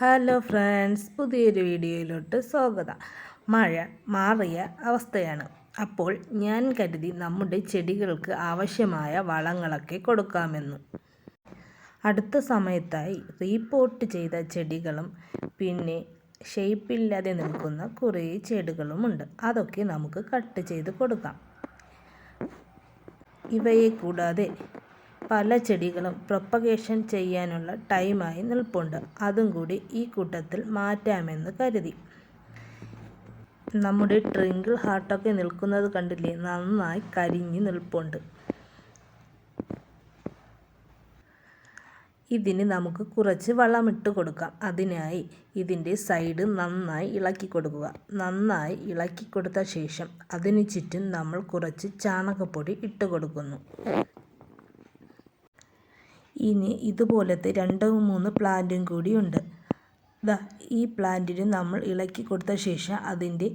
Hello friends പുതിയൊരു വീഡിയോയിലോട്ട് സ്വാഗതം. മഴ മാറിയ അവസ്ഥയാണ്. അപ്പോൾ ഞാൻ കരുതി നമ്മുടെ ചെടികൾക്ക് ആവശ്യമായ വളങ്ങളൊക്കെ കൊടുക്കാമെന്ന്. അടുത്ത സമയത്തായി റീപോർട്ട് ചെയ്ത ചെടികളും പിന്നെ ഷേപ്പില്ലാതെ നിൽക്കുന്ന കുറേ ചെടികളുമുണ്ട് അതൊക്കെ നമുക്ക് കട്ട് ചെയ്ത് കൊടുക്കാം. ഇവയെ കൂടാതെ പല ചെടികളും പ്രൊപ്പഗേഷൻ ചെയ്യാനുള്ള ടൈമായി നിൽപ്പുണ്ട്. അതും കൂടി ഈ കൂട്ടത്തിൽ മാറ്റാമെന്ന് കരുതി. നമ്മുടെ ട്രിങ്കിൾ ഹാർട്ടൊക്കെ നിൽക്കുന്നത് കണ്ടില്ലേ? നന്നായി കരിഞ്ഞ് നിൽപ്പുണ്ട്. ഇതിന് നമുക്ക് കുറച്ച് വളമിട്ട് കൊടുക്കാം. അതിനായി ഇതിന്റെ സൈഡ് നന്നായി ഇളക്കി കൊടുക്കുക. നന്നായി ഇളക്കി കൊടുത്ത ശേഷം അതിന് ചുറ്റും നമ്മൾ കുറച്ച് ചാണകപ്പൊടി ഇട്ട് കൊടുക്കുന്നു. ഇനി ഇതുപോലത്തെ രണ്ട് മൂന്ന് പ്ലാന്റും കൂടിയുണ്ട് ദാ ഈ പ്ലാന്റിന് നമ്മൾ ഇളക്കി കൊടുത്ത ശേഷം അതിന്റെ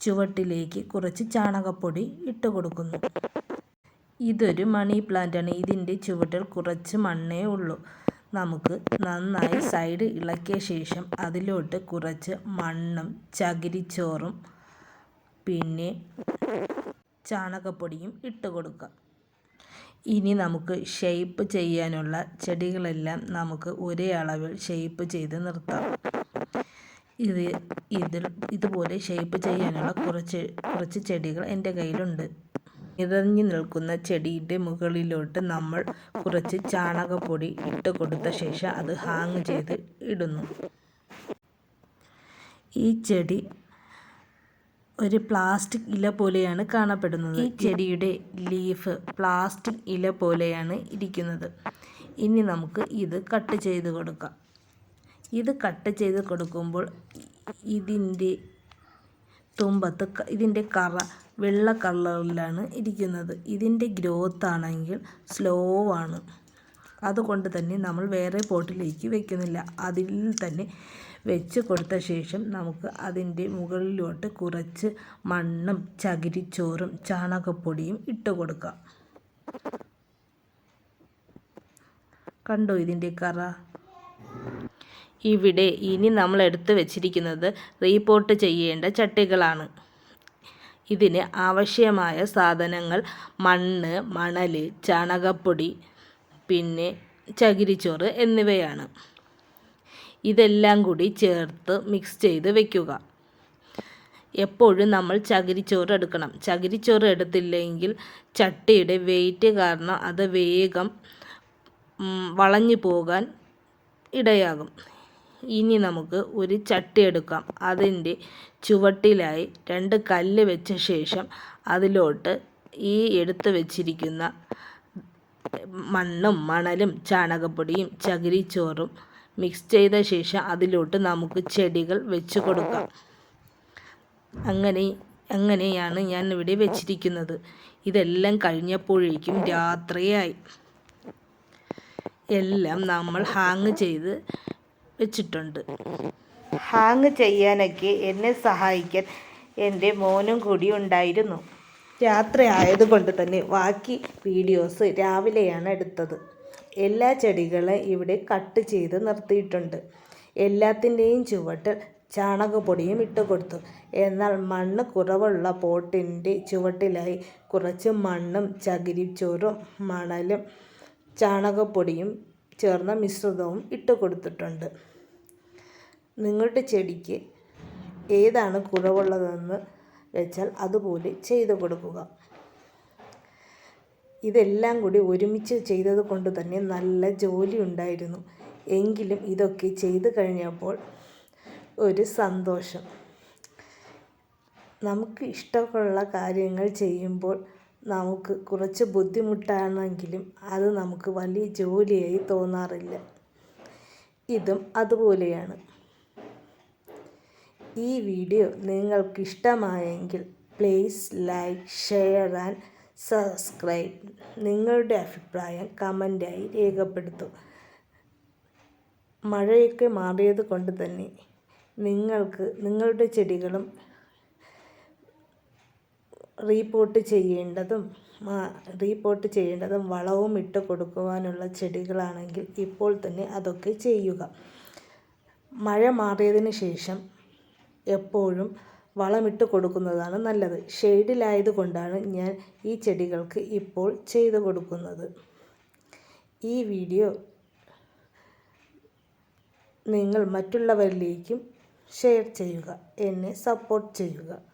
ചുവട്ടിലേക്ക് കുറച്ച് ചാണകപ്പൊടി ഇട്ട് കൊടുക്കുന്നു. ഇതൊരു മണി പ്ലാന്റാണ്. ഇതിന്റെ ചുവട്ടിൽ കുറച്ച് മണ്ണേ ഉള്ളൂ. നമുക്ക് നന്നായി സൈഡ് ഇളക്കിയ ശേഷം അതിലോട്ട് കുറച്ച് മണ്ണും ചകിരിച്ചോറും പിന്നെ ചാണകപ്പൊടിയും ഇട്ട് കൊടുക്കാം. ഇനി നമുക്ക് ഷെയ്പ്പ് ചെയ്യാനുള്ള ചെടികളെല്ലാം നമുക്ക് ഒരേ അളവിൽ ഷെയ്പ്പ് ചെയ്ത് നിർത്താം. ഇത് ഇതിൽ ഇതുപോലെ ഷെയ്പ്പ് ചെയ്യാനുള്ള കുറച്ച് കുറച്ച് ചെടികൾ എന്റെ കയ്യിലുണ്ട്. നിറഞ്ഞു നിൽക്കുന്ന ചെടിയുടെ മുകളിലോട്ട് നമ്മൾ കുറച്ച് ചാണകപ്പൊടി ഇട്ട് കൊടുത്ത ശേഷം അത് ഹാങ് ചെയ്ത് ഇടുന്നു. ഈ ചെടി ഒരു പ്ലാസ്റ്റിക് ഇല പോലെയാണ് കാണപ്പെടുന്നത്. ഈ ചെടിയുടെ ലീഫ് പ്ലാസ്റ്റിക് ഇല പോലെയാണ് ഇരിക്കുന്നത്. ഇനി നമുക്ക് ഇത് കട്ട് ചെയ്ത് കൊടുക്കാം. ഇത് കട്ട് ചെയ്ത് കൊടുക്കുമ്പോൾ ഇതിന്റെ തുമ്പത്ത് ഇതിന്റെ കറ വെള്ള കളറിലാണ് ഇരിക്കുന്നത്. ഇതിന്റെ ഗ്രോത്ത് ആണെങ്കിൽ സ്ലോ ആണ്. അതുകൊണ്ട് തന്നെ നമ്മൾ വേറെ പോട്ടിലേക്ക് വെക്കുന്നില്ല. അതിൽ തന്നെ വെച്ച് കൊടുത്ത ശേഷം നമുക്ക് അതിന്റെ മുകളിലോട്ട് കുറച്ച് മണ്ണും ചകിരിച്ചോറും ചാണകപ്പൊടിയും ഇട്ട് കൊടുക്കാം. കണ്ടോ ഇതിന്റെ കറ? ഇവിടെ ഇനി നമ്മൾ എടുത്ത് വെച്ചിരിക്കുന്നത് റീപോർട്ട് ചെയ്യേണ്ട ചട്ടികളാണ്. ഇതിന് ആവശ്യമായ സാധനങ്ങൾ മണ്ണ് മണൽ ചാണകപ്പൊടി പിന്നെ ചകിരിച്ചോറ് എന്നിവയാണ്. ഇതെല്ലാം കൂടി ചേർത്ത് മിക്സ് ചെയ്ത് വെക്കുക. എപ്പോഴും നമ്മൾ ചകിരിച്ചോറ് എടുക്കണം. ചകിരിച്ചോറ് എടുത്തില്ലെങ്കിൽ ചട്ടിയുടെ വെയിറ്റ് കാരണം അത് വേഗം വളഞ്ഞു പോകാൻ ഇടയാകും. ഇനി നമുക്ക് ഒരു ചട്ടി എടുക്കാം. അതിന്റെ ചുവട്ടിലായി രണ്ട് കല്ല് വെച്ച ശേഷം അതിലോട്ട് ഈ എടുത്തു വെച്ചിരിക്കുന്ന മണ്ണും മണലും ചാണകപ്പൊടിയും ചകിരിച്ചോറും മിക്സ് ചെയ്ത ശേഷം അതിലോട്ട് നമുക്ക് ചെടികൾ വെച്ച് കൊടുക്കാം. അങ്ങനെ അങ്ങനെയാണ് ഞാൻ ഇവിടെ വെച്ചിരിക്കുന്നത്. ഇതെല്ലാം കഴിഞ്ഞപ്പോഴേക്കും രാത്രിയായി. എല്ലാം നമ്മൾ ഹാങ് ചെയ്ത് വെച്ചിട്ടുണ്ട്. ഹാങ് ചെയ്യാനൊക്കെ എന്നെ സഹായിക്കാൻ എന്റെ മോനും കൂടി ഉണ്ടായിരുന്നു. രാത്രി ആയതുകൊണ്ട് തന്നെ ബാക്കി വീഡിയോസ് രാവിലെയാണ് എടുത്തത്. എല്ലാ ചെടികളും ഇവിടെ കട്ട് ചെയ്ത് നിർത്തിയിട്ടുണ്ട്. എല്ലാത്തിന്റെയും ചുവട്ട് ചാണകപ്പൊടിയും ഇട്ട് കൊടുത്തു. എന്നാൽ മണ്ണ് കുറവുള്ള പോട്ടിന്റെ ചുവട്ടിലായി കുറച്ച് മണ്ണും ചകിരിച്ചോറും മണലും ചാണകപ്പൊടിയും ചേർന്ന മിശ്രിതവും ഇട്ട് കൊടുത്തിട്ടുണ്ട്. നിങ്ങളുടെ ചെടിക്ക് ഏതാണ് കുറവുള്ളതെന്ന് വെച്ചാൽ അതുപോലെ ചെയ്തു കൊടുക്കുക. ഇതെല്ലാം കൂടി ഒരുമിച്ച് ചെയ്തത് കൊണ്ട് തന്നെ നല്ല ജോലി ഉണ്ടായിരുന്നു. എങ്കിലും ഇതൊക്കെ ചെയ്തു കഴിഞ്ഞപ്പോൾ ഒരു സന്തോഷം. നമുക്ക് ഇഷ്ടമുള്ള കാര്യങ്ങൾ ചെയ്യുമ്പോൾ നമുക്ക് കുറച്ച് ബുദ്ധിമുട്ടാണെങ്കിലും അത് നമുക്ക് വലിയ ജോലിയായി തോന്നാറില്ല. ഇതും അതുപോലെയാണ്. ഈ video നിങ്ങൾക്കിഷ്ടമായെങ്കിൽ please like share and subscribe നിങ്ങളുടെ അഭിപ്രായം കമന്റായി രേഖപ്പെടുത്തും. മഴയൊക്കെ മാറിയത് കൊണ്ട് തന്നെ നിങ്ങൾക്ക് നിങ്ങളുടെ ചെടികളും റീപോർട്ട് ചെയ്യേണ്ടതും റീപോർട്ട് ചെയ്യേണ്ടതും വളവും ഇട്ട് കൊടുക്കുവാനുള്ള ചെടികളാണെങ്കിൽ ഇപ്പോൾ തന്നെ അതൊക്കെ ചെയ്യുക. മഴ മാറിയതിന് ശേഷം എപ്പോഴും വളമിട്ട് കൊടുക്കുന്നതാണ് നല്ലത്. ഷെയ്ഡിലായത് കൊണ്ടാണ് ഞാൻ ഈ ചെടികൾക്ക് ഇപ്പോൾ ചെയ്തു കൊടുക്കുന്നത്. ഈ വീഡിയോ നിങ്ങൾ മറ്റുള്ളവരിലേക്കും ഷെയർ ചെയ്യുക. എന്നെ സപ്പോർട്ട് ചെയ്യുക.